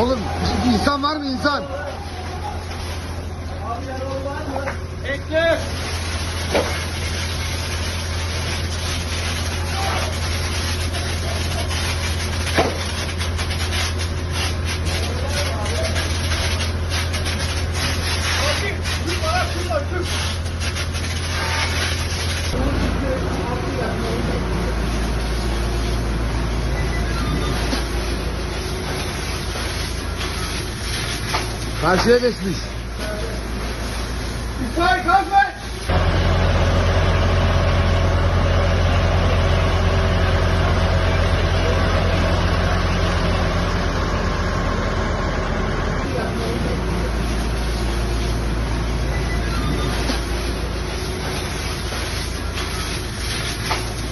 Oğlum insan var mı insan? Ekle. Karşıya geçmiş. İsmail kalk be.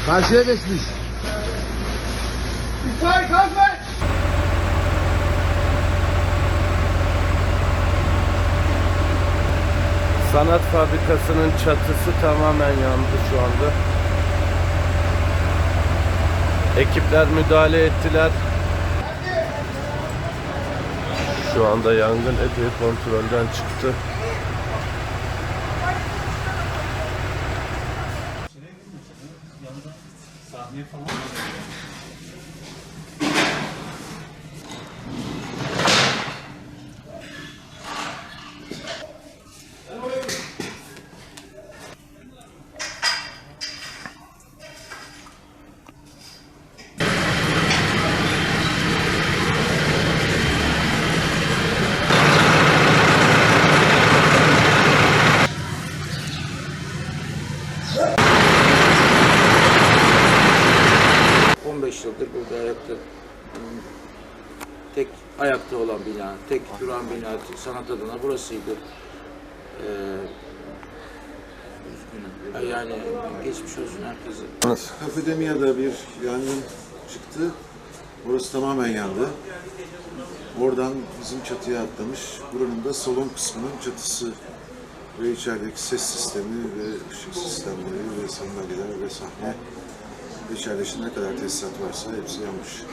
Karşıya geçmiş. İsmail kalk Sanat fabrikasının çatısı tamamen yandı şu anda. Ekipler müdahale ettiler. Şu anda yangın epey kontrolden çıktı. Hı. Burada ayakta tek ayakta olan bina, tek duran bina sanat adına burasıydı. Ee. Yani geçmiş olsun herkese. Kafedemiya'da bir yangın çıktı. Orası tamamen yandı. Oradan bizim çatıya atlamış. Buranın da salon kısmının çatısı ve içerideki ses sistemi ve ışık sistemleri ve sandalyeler ve sahne içeride ne kadar tesisat varsa hepsi yanmış.